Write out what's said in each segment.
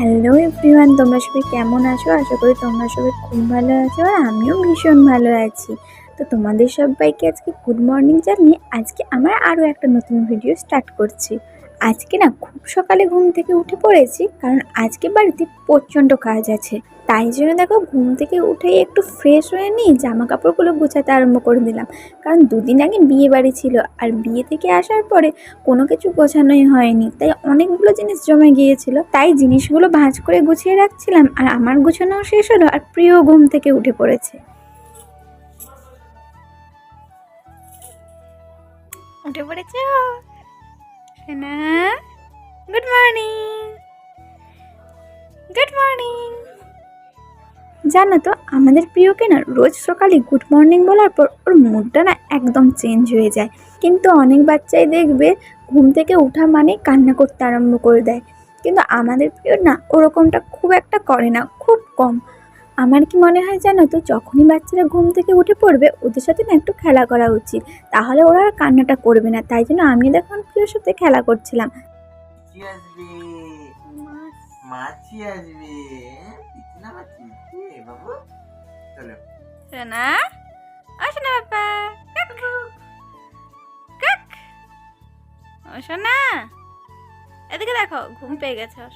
Hello everyone তোমরা সবাই কেমন আছো? আশা করি তোমরা সবাই খুব ভালো আছো আর আমিও ভীষণ ভালো আছি। তো তোমাদের সবাইকে আজকে গুড মর্নিং জানিয়ে আজকে আমার আরও একটা নতুন ভিডিও স্টার্ট করছি। আজকে না খুব সকালে ঘুম থেকে উঠে পড়েছি, কারণ আজকে বাড়িতে প্রচণ্ড কাজ আছে। তাই জন্য দেখো ঘুম থেকে উঠেই একটু ফ্রেশ হয়ে নিই জামা কাপড়গুলো গোছাতে আরম্ভ করে দিলাম। কারণ দুদিন আগে বিয়ে বাড়ি ছিল আর বিয়ে থেকে আসার পরে কোনো কিছু গোছানোই হয়নি। তাই অনেকগুলো জিনিস জমে গিয়েছিল। তাই জিনিসগুলো ভাঁজ করে গুছিয়ে রাখছিলাম আর আমার গোছানোও শেষ হলো আর প্রিয় ঘুম থেকে উঠে পড়েছে। উঠে পড়েছ? গুড মর্নিং গুড মর্নিং জানো তো আমাদের প্রিয়কে না রোজ সকালে গুড মর্নিং বলার পর ওর মুডটা না একদম চেঞ্জ হয়ে যায়। কিন্তু অনেক বাচ্চাই দেখবে ঘুম থেকে ওঠা মানে কান্না করতে আরম্ভ করে দেয়। কিন্তু আমাদের প্রিয় না ওরকমটা খুব একটা করে না, খুব কম। আমার কি মনে হয় জানো তো, যখনই বাচ্চারা ঘুম থেকে উঠে পড়বে, ওদের সাথে না একটু খেলা করা উচিত। তাহলে ওরা আর কান্নাটা করবে না, তাই জন্য আমি দেখুন প্রিয়র সাথে খেলা করছিলাম। মাছি আসবে। বাবু চলো সোনা ও সোনা বাবা কাক কাক ও এদিকে দেখো ঘুম পেয়ে গেছে ওর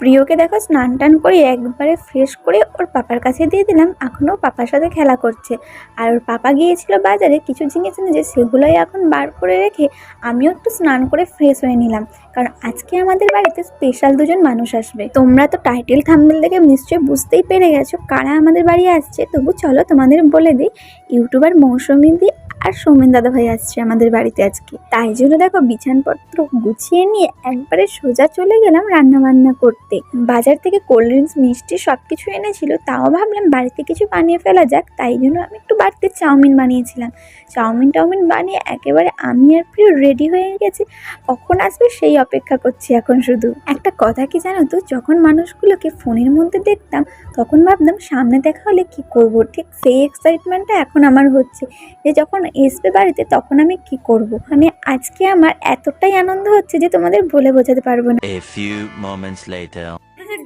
প্রিয়কে দেখো স্নান টান করে একবারে ফ্রেশ করে ওর পাপার কাছে দিয়ে দিলাম। এখনও পাপার সাথে খেলা করছে। আর ওর পাপা গিয়েছিল বাজারে, কিছু জিনিস এনেছে, সেগুলোই এখন বার করে রেখে আমিও একটু স্নান করে ফ্রেশ হয়ে নিলাম। কারণ আজকে আমাদের বাড়িতে স্পেশাল দুজন মানুষ আসবে। তোমরা তো টাইটেল থাম্বনেল দেখে নিশ্চয়ই বুঝতেই পেরে গেছো কারা আমাদের বাড়ি আসছে। তবু চলো তোমাদের বলে দিই, ইউটিউবার মৌসুমী দি আর সৌমেন দাদা ভাই আসছে আমাদের বাড়িতে আজকে। তাই জন্য দেখো বিছানপত্র গুছিয়ে নিয়ে একবারে সোজা চলে গেলাম রান্না বান্না করতে। বাজার থেকে কোল্ড ড্রিঙ্কস, মিষ্টি সব কিছু এনেছিল, তাও ভাবলাম বাড়িতে কিছু বানিয়ে ফেলা যাক। তাই জন্য আমি একটু বাড়িতে চাউমিন বানিয়েছিলাম। চাউমিন টাউমিন বানিয়ে একেবারে আমি আর প্রিয় রেডি হয়ে গেছি। কখন আসবে সেই অপেক্ষা করছি এখন শুধু। একটা কথা কি জানো তো, যখন মানুষগুলোকে ফোনের মধ্যে দেখতাম, তখন ভাবতাম সামনে দেখা হলে কি করব? ঠিক সেই এক্সাইটমেন্টটা এখন আমার হচ্ছে। যে যখন আসবে বাড়িতে তখন আমি কি করব? মানে আজকে আমার এতটাই আনন্দ হচ্ছে যে তোমাদের বলে বোঝাতে পারব না.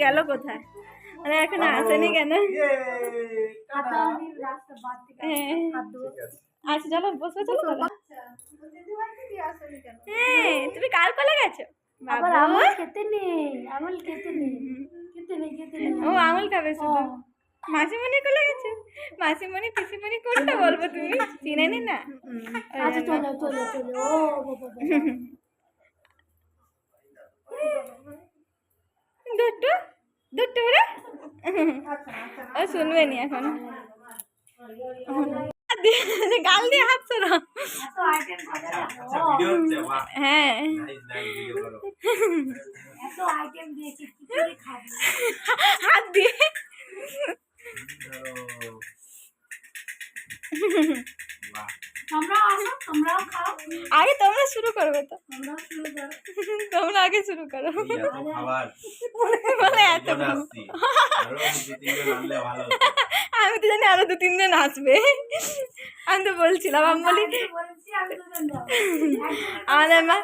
গেল কোথায়? মানে এখন আসেনি কেন? আচ্ছা চলো বসো চলো চলো হ্যাঁ তুমি কার কোলে গেছো? আবার আমল খেতে নেই আমল খেতে নেই। খেতে নেই খেতে নেই। ও আমল খাবে শুধু। মাসিমণি কোলে গেছে? মাসিমণি পিসিমণি কোনটা বলব তুমি? চিনে নি? না আচ্ছা চলো চলো চলো। ও। দুটো দুটো ওরা? ও শুনবে নি এখন। গাল দিয়ে হচ্ছে বাহ হ্যাঁ। হাত নাইস আগে তোমরা শুরু করবে তো। তোমরা আগে শুরু করো। বলে এত। আমি তো জানি আরও দু তিনজন আসবে। আমি তো বলছিলাম আমি বলি আমাদের মা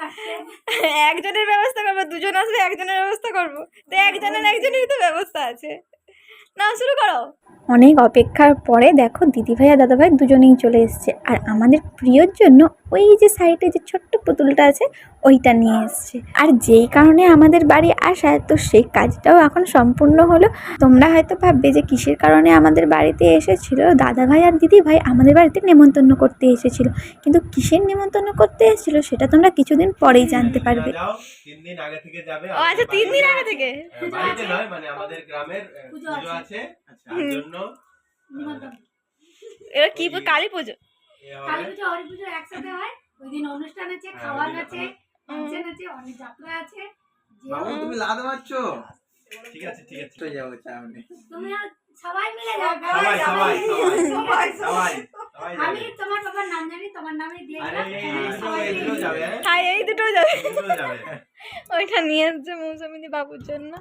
একজনের ব্যবস্থা করব দুজন আসবে একজনের ব্যবস্থা করব। তো একজনের একজনেরই তো ব্যবস্থা আছে। না, শুরু করো। অনেক অপেক্ষার পরে দেখো দিদিভাই আর দাদাভাই দুজনেই চলে এসছে। আর আমাদের প্রিয়র জন্য ওই যে সাইডে যে ছোট্ট পুতুলটা আছে ওইটা নিয়ে এসছে। আর যেই কারণে আমাদের বাড়ি আসা তো সেই কাজটাও এখন সম্পূর্ণ হলো। তোমরা হয়তো ভাববে যে কিসের কারণে আমাদের বাড়িতে এসেছিল? দাদাভাই আর দিদিভাই আমাদের বাড়িতে নেমন্তন্ন করতে এসেছিল। কিন্তু কিসের নেমন্তন্ন করতে এসেছিল সেটা তোমরা কিছুদিন পরেই জানতে পারবে। তিন দিন আগে থেকে যাবে। আচ্ছা তিন দিন আগে থেকে? বাড়িতে নয় মানে আমাদের গ্রামের পুজো পুজো আছে। তার জন্য নিমন্ত্রণ। এবার কি কালী পুজো। কালী পুজো হরি পুজো একসাথে হয়। ওই দিন অনুষ্ঠান আছে হ্যাঁ, খাওয়ান আছে ফাংশন আছে অনেক যাত্রা আছে। বাবু তুমি লাদ মারছো? ঠিক আছে ঠিক আছে। চলে যাব সামনে। তুমি আর সবাই মিলে যাবে সবাই সবাই সবাই সবাই আমি তোমার বাবার নাম জানি তোমার নামে দিয়ে হ্যাঁ? হ্যাঁ এই দুটো যাবে। ওইটা নিয়ে এসছে মৌসুমিদি বাবুর জন্য।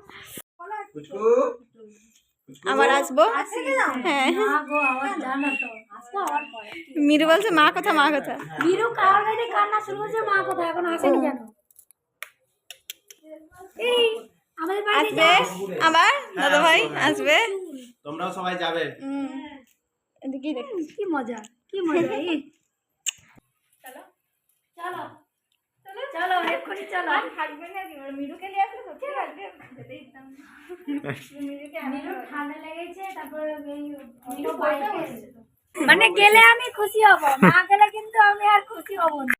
আবার আসব? আসি হ্যাঁ। মিরু বলছে মা কথা মা কথা বীরু অলরেডি কান্না শুরু হয়েছে মা কোথায়? এখন আসেনি কেন? এই আমাদের বাড়িতে আসবে? আবার? দাদা ভাই আসবে। তোমরাও সবাই যাবে। কি মজা কি মজা চলো চলো। চলো চলো এক্ষুনি চলো। থাকবে না কি? মিরুকে নিয়ে আসলে সত্যি মিরুকে মিরুর ঠান্ডা লেগেছে তারপর মিরু। মানে গেলে আমি খুশি হব না গেলে কিন্তু আমি আর খুশি হব না।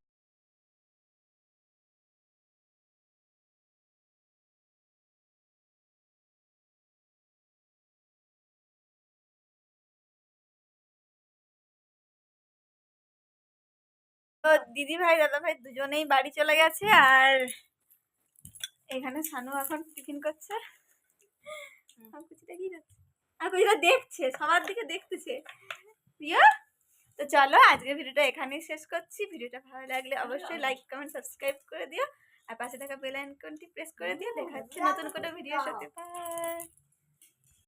দিদি ভাই দাদা ভাই দুজনেই বাড়ি চলে গেছে আর এখানে সানু এখন টিফিন করছে। আর কুচিটা কি আর কুচিটা দেখছে সবার দিকে দেখতেছে। প্রিয় তো চলো আজকে ভিডিওটা এখানেই শেষ করছি। ভিডিওটা ভালো লাগলে অবশ্যই লাইক কমেন্ট সাবস্ক্রাইব করে দিও। আর পাশে থাকা বেল আইকনটি প্রেস করে দিও। দেখা হচ্ছে নতুন কোনো ভিডিওর সাথে। বাই